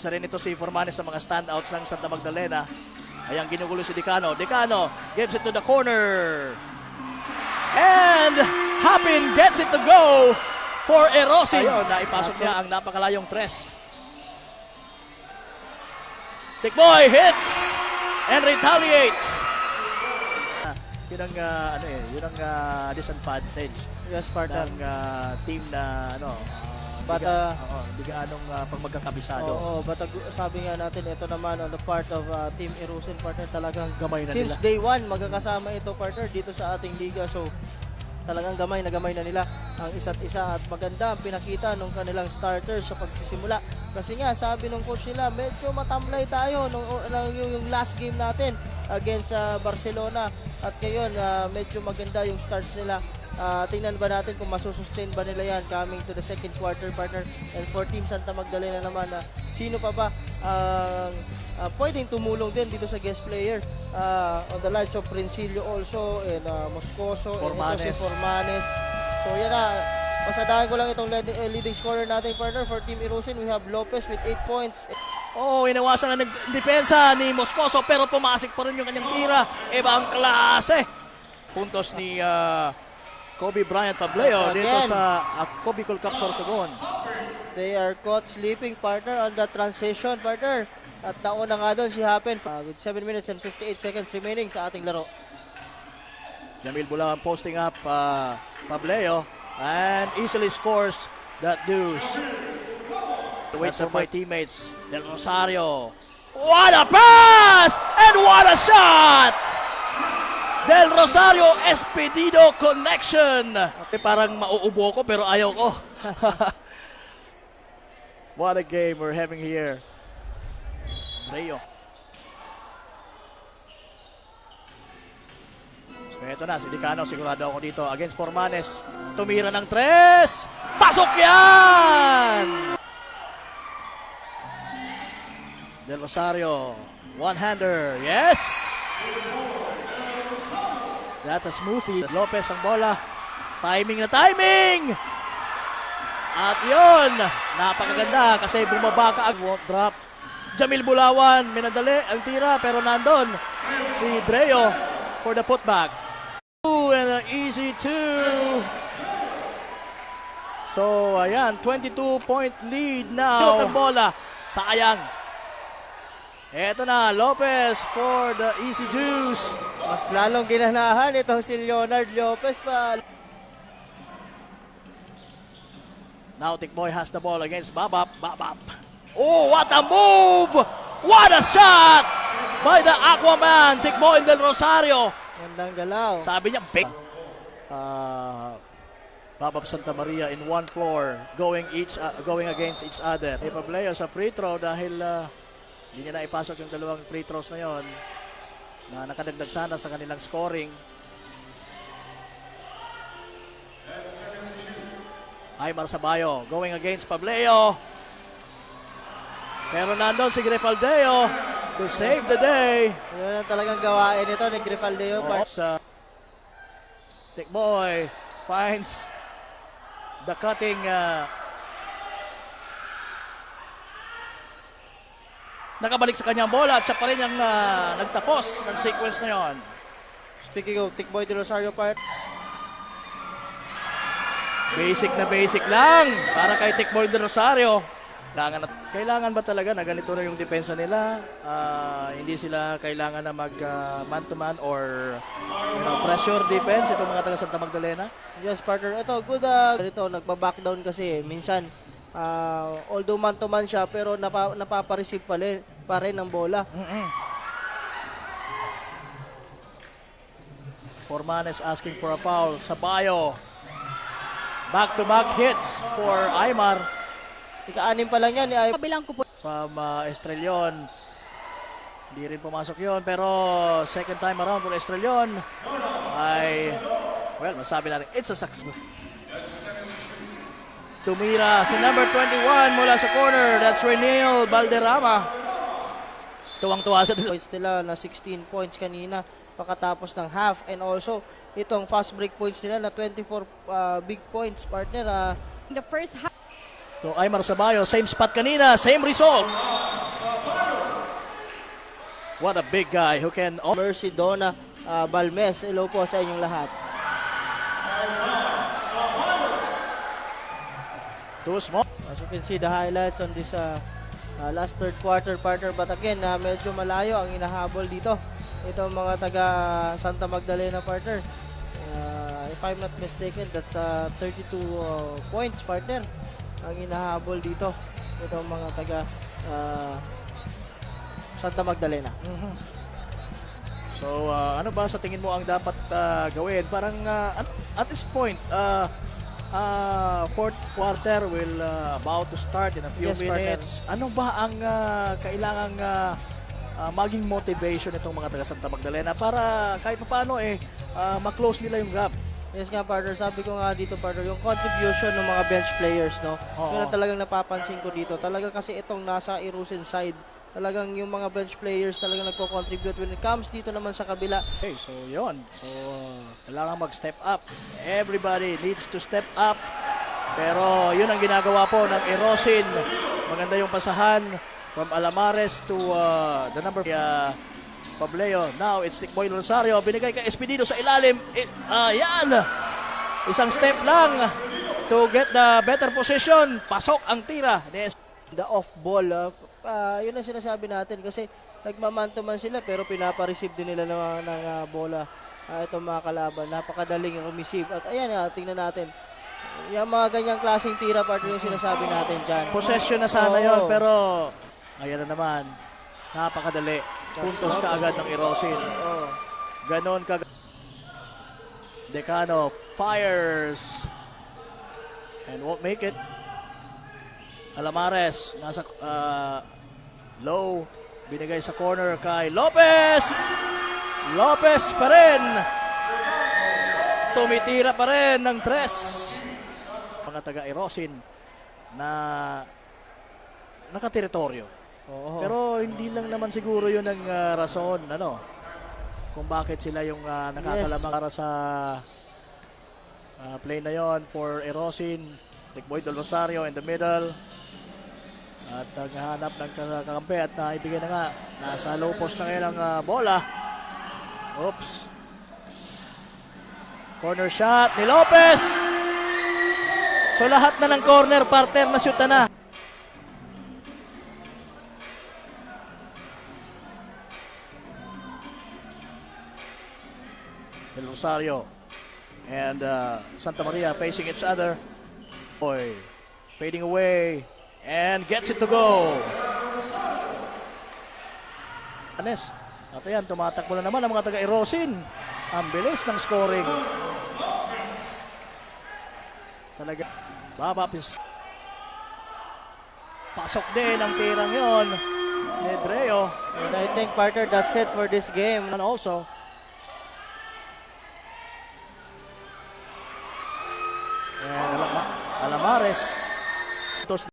Isa rin ito si Formanes sa mga standouts ng Santa Magdalena. Ayan, ginugulo si Decano. Decano gives it to the corner. And Hapin gets it to go for Erosi. Ayun, naipasok niya ang napakalayong tres. Tikboy hits and retaliates. Yun ang ah, ano eh, yun ang ah, disadvantage Yes, partner. ng ah, team na ano, But, uh, oo, biga anong ah, pag magkakabisado. Oo, but ag- sabi nga natin, ito naman on the part of uh, Team Erusin partner talagang Gamay na since nila. day one magkakasama ito partner dito sa ating liga. So talagang gamay na gamay na nila ang isa't isa at maganda ang pinakita nung kanilang starters sa pagsisimula. Kasi nga sabi nung coach nila, medyo matamlay tayo nung, nung yung, last game natin against sa Barcelona at ngayon ah, medyo maganda yung starts nila. Ah, tingnan ba natin kung masusustain ba nila yan coming to the second quarter partner and for Team Santa Magdalena naman na sino pa ba ang ah, pwedeng tumulong din dito sa guest player Ah, on the likes of Princilio also and ah, Moscoso and ito si Formanes. Formanes so yan na pasadahan ko lang itong leading, eh, leading scorer natin partner for Team Irusin we have Lopez with 8 points Oo, inawasan na ng depensa ni Moscoso pero pumasik pa rin yung kanyang tira. Ibang klase. Puntos ni ah, Kobe Bryant Pableo dito sa uh, Kobe Cool Cup Sorsogon. They are caught sleeping partner on the transition partner. At nauna nga doon si Happen uh, with 7 minutes and 58 seconds remaining sa ating laro. Jamil Bulawan posting up uh, Pableo and easily scores that deuce. Waits for my teammates. Del Rosario. What a pass! And what a shot! Del Rosario Espedido connection. Okay, parang mauubo ko pero ayaw ko. what a game we're having here. Rayo. So eto na, si Dicano, sigurado ako dito against Formanes. Tumira ng tres! Pasok yan! Del Rosario, one-hander, yes! That's a smoothie. Lopez ang bola. Timing na timing! At yun, napakaganda kasi bumaba ka ang drop. Jamil Bulawan, minadali ang tira pero nandun si Dreo for the putback. Ooh, and an easy two. So, ayan, 22-point lead now. Ang bola, sayang. Eto na, Lopez for the easy deuce. Mas lalong ginanahan itong si Leonard Lopez pa. Now Tikboy has the ball against Babap. Babap. Oh, what a move! What a shot by the Aquaman, Tikboy del Rosario. Gandang galaw. Sabi niya, big. Uh, Babap Santa Maria in one floor going each uh, going against each other. Ipableo sa free throw dahil uh, hindi niya na ipasok yung dalawang free throws na yon na nakadagdag sana sa kanilang scoring. Aymar Sabayo going against Pableo. Pero nandun si Grefaldeo to save the day. Yun ang talagang gawain ito ni Grifaldeo. Oh, sa Tikboy finds the cutting uh, nakabalik sa kanyang bola at siya pa rin ang uh, nagtapos ng sequence na yon. Speaking of Tickboy de Rosario part, Basic na basic lang para kay Tikboy de Rosario. Kailangan, kailangan ba talaga na ganito na yung depensa nila? Ah, hindi sila kailangan na mag ah, man-to-man or you know, pressure defense itong mga taga Santa Magdalena? yes partner, ito good uh, ito nagba-back down kasi minsan ah, although man to man siya pero napa, napapa-receive pa rin, pa rin ng bola. Mm-mm. Formanes asking for a foul. Sabayo. Back-to-back hits for Aymar Ika-anim pa lang yan ni Ay Kabilang ko po from uh, Estrellon. Hindi rin pumasok yon pero second time around for Estrellon ay, well, masabi natin, it's a success. Tumira si number 21 mula sa corner. That's Renil Valderrama. Tuwang-tuwa sa points nila na 16 points kanina pagkatapos ng half and also itong fast break points nila na 24 uh, big points partner ah, in the first half. So Aymar Sabayo, same spot kanina, same result. What a big guy who can Mercy Donna ah, Balmes. Hello po sa inyong lahat. Too small. As you can see the highlights on this uh, uh, last third quarter partner. But again uh, medyo malayo ang inahabol dito. Ito mga taga Santa Magdalena partner. Uh, if I'm not mistaken that's uh, 32 uh, points partner ang inahabol dito. Ito mga taga uh, Santa Magdalena. So, uh, ano ba sa tingin mo ang dapat uh, gawin? Parang uh, at- at this point, uh, uh, fourth quarter will uh, about to start in a few Yes, partner. minutes. Ano ba ang uh, kailangang uh, uh, maging motivation itong mga taga Santa Magdalena para kahit paano eh uh, ma-close nila yung gap? Yes nga partner, sabi ko nga dito partner, yung contribution ng mga bench players, no? Oo. Yun ang talagang napapansin ko dito. Talagang kasi itong nasa Irusin side, talagang yung mga bench players talagang nagko-contribute when it comes dito naman sa kabila. Okay, so yon. So, uh, kailangan mag-step up. Everybody needs to step up. Pero yun ang ginagawa po ng Erosin. Maganda yung pasahan from Alamares to uh, the number uh, Pableo. Now, it's Nick Boy Rosario. Binigay kay Espinido sa ilalim. Eh, ah, yan! Isang step lang to get the better position. Pasok ang tira. ni Es- The off ball, ah, ah, yun ang sinasabi natin kasi nagmamanto man sila pero pinapa-receive din nila ng, ng ah, bola ah, itong mga kalaban. Napakadaling receive. At ayan, ah, tingnan natin. Yung mga ganyang klaseng tira partner yung sinasabi natin dyan. Possession na sana Oo. yon pero ayan na naman. Napakadali. Puntos ka agad ng Erosin. Oo. Ganon ka. Decano fires and won't make it. Alamares nasa uh, low binigay sa corner kay Lopez. Lopez pa rin. Tumitira pa rin ng tres. Mga taga Erosin na nakateritoryo. Oo. Pero hindi lang naman siguro yun ang ah, rason, ano, kung bakit sila yung uh, nakakalamang para sa ah, play na yon for Erosin, Tikboy Del Rosario in the middle. At naghahanap ng kakampi at naibigay na nga. Nasa low post na ngayon ah, bola. Oops. Corner shot ni Lopez. So lahat na ng corner partner na shoot na. Del Rosario and uh, Santa Maria facing each other. Boy, fading away and gets it to go. Anes, at ayan, tumatakbo na naman ang mga taga-Erosin. Ang bilis ng scoring. Talaga, babapis. Pasok din ang tirang yon ni Dreo. And I think partner that's it for this game. And also, and Alama- Alamares